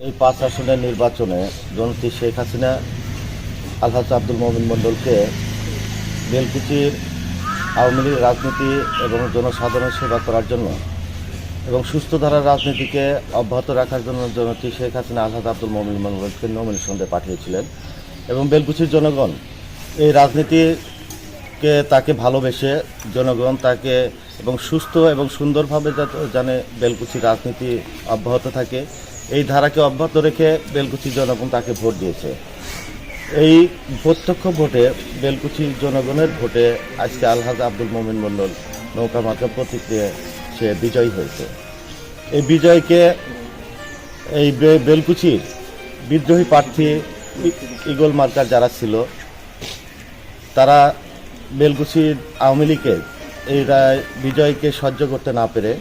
এই পাঁচ আসনের নির্বাচনে জনতি শেখ হাসিনা, আলহাজ আব্দুল মোমিন মণ্ডলকে বেলকুচির আওয়ামী লীগ রাজনীতি এবং জনসাধারণের সেবা করার জন্য এবং সুস্থ ধারার রাজনীতিকে অব্যাহত রাখার জন্য জনতি শেখ হাসিনা, আলহাজ আব্দুল মোমিন মণ্ডলকে নমিনেশন দিয়ে পাঠিয়েছিলেন। এবং বেলকুচির জনগণ এই রাজনীতিকে তাকে ভালোবেসে জনগণ তাকে এবং সুস্থ এবং সুন্দরভাবে জানে বেলকুচি রাজনীতি অব্যাহত থাকে। এই ধারাকে অব্যাহত রেখে বেলকুচি জনগণ তাকে ভোট দিয়েছে। এই প্রত্যক্ষ ভোটে বেলকুচি জনগণের ভোটে আজকে আলহাজ আব্দুল মোমিন মণ্ডল নৌকা মার্কা প্রতিক্রিয়া সে বিজয়ী হয়েছে। এই বিজয়কে এই বেলকুচির বিদ্রোহী প্রার্থী ইগল মার্কার যারা ছিল, তারা বেলকুচির আওয়ামী লীগের এই বিজয়কে সহ্য করতে না পেরে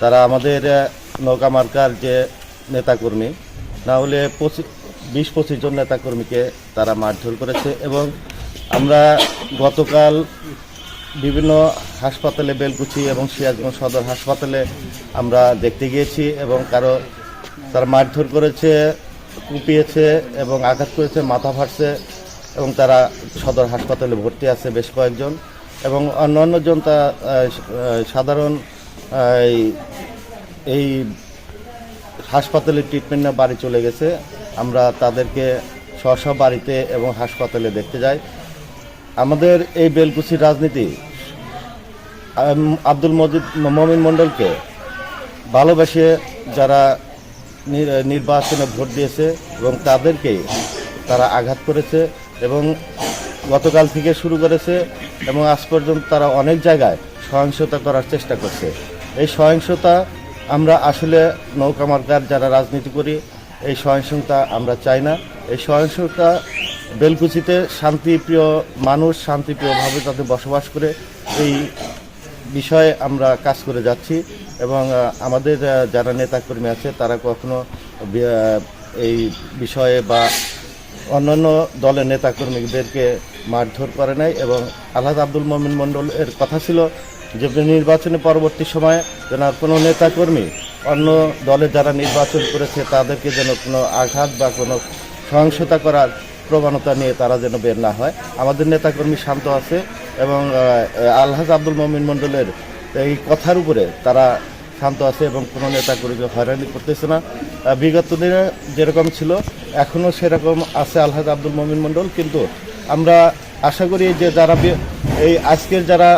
তারা আমাদের নৌকা মার্কার যে নেতাকর্মী। না হলে পঁচিশ বিশ পঁচিশ জন নেতাকর্মীকে তারা মারধর করেছে এবং আমরা গতকাল বিভিন্ন হাসপাতালে বেলকুচি এবং সিরাজগঞ্জ সদর হাসপাতালে আমরা দেখতে গিয়েছি এবং কারও তারা মারধর করেছে, কুপিয়েছে এবং আঘাত করেছে, মাথা ফাটছে এবং তারা সদর হাসপাতালে ভর্তি আছে বেশ কয়েকজন এবং অন্যান্য জন তা সাধারণ এই- এই হাসপাতালে ট্রিটমেন্ট না বাড়ি চলে গেছে। আমরা তাদেরকে স্ব বাড়িতে এবং হাসপাতালে দেখতে যাই। আমাদের এই বেলকুচির রাজনীতি আব্দুল মজিদ মমিন মণ্ডলকে ভালোবেসে যারা নির- নির্বাচনে ভোট দিয়েছে এবং তাদেরকে তারা আঘাত করেছে এবং গতকাল থেকে শুরু করেছে এবং আজ পর্যন্ত তারা অনেক জায়গায় সহিংসতা করার চেষ্টা করছে। এই সহিংসতা আমরা আসলে নৌকা মার্কার যারা রাজনীতি করি, এই সহিংসতা আমরা চাই না। এই সহিংসতা বেলকুচিতে শান্তিপ্রিয় মানুষ, শান্তিপ্রিয়ভাবে তাদের বসবাস করে, এই বিষয়ে আমরা কাজ করে যাচ্ছি এবং আমাদের যারা নেতাকর্মী আছে, তারা কখনো এই বিষয়ে বা অন্যান্য দলের নেতাকর্মীদেরকে মারধর করে নাই এবং আলহাজ আব্দুল মমিন মণ্ডল এর কথা ছিল যে নির্বাচনে পরবর্তী সময়ে যেন কোনো নেতাকর্মী অন্য দলে যারা নির্বাচন করেছে তাদেরকে যেন কোনো আঘাত বা কোনো সহিংসতা করার প্রবণতা নিয়ে তারা যেন বের না হয়। আমাদের নেতাকর্মী শান্ত আছে এবং আলহাজ আব্দুল মমিন মণ্ডলের এই কথার উপরে তারা শান্ত আছে এবং কোনো নেতাকর্মীকে হয়রানি করতেছে না। বিগত দিনে যেরকম ছিল, এখনও সেরকম আছে আলহাজ আব্দুল মমিন মণ্ডল, কিন্তু আমরা আশা করি যে যারা এই আজকের যারা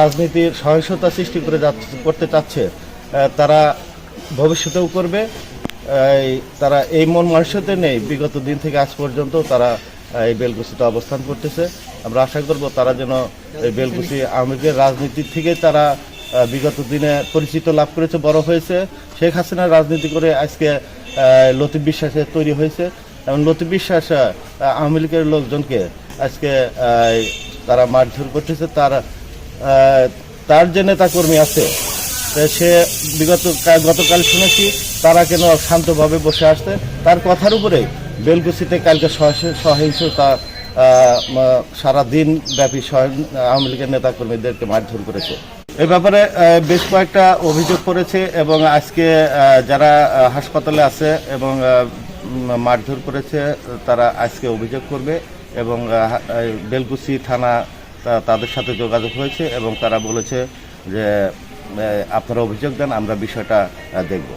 রাজনীতির সহিংসতা সৃষ্টি করে করতে চাচ্ছে তারা ভবিষ্যতেও করবে। তারা এই মন মানুষতে নেই। বিগত দিন থেকে আজ পর্যন্ত তারা এই বেলকুচিতে অবস্থান করতেছে। আমরা আশা করব তারা যেন এই বেলকুচি লীগের রাজনীতি থেকে তারা বিগত দিনে পরিচিত লাভ করেছে, বড় হয়েছে। শেখ হাসিনার রাজনীতি করে আজকে লতিফ বিশ্বাসে তৈরি হয়েছে। এবং লতিফ বিশ্বাস আওয়ামী লীগের লোকজনকে আজকে তারা মারধর করতেছে, তার তার যে নেতাকর্মী আছে সে বিগত গতকাল শুনেছি, তারা কেন শান্তভাবে বসে আসতে তার কথার উপরে বেলকুচিতে কালকে সহ- সহিংসতা সারা দিন ব্যাপী আওয়ামী লীগের নেতাকর্মীদেরকে মারধর করেছে। এ ব্যাপারে বেশ কয়েকটা অভিযোগ করেছে এবং আজকে যারা হাসপাতালে আছে এবং মারধর করেছে, তারা আজকে অভিযোগ করবে। এবং বেলকুচি থানা তাদের সাথে যোগাযোগ হয়েছে এবং তারা বলেছে যে আপনারা অভিযোগ দেন, আমরা বিষয়টা দেখব।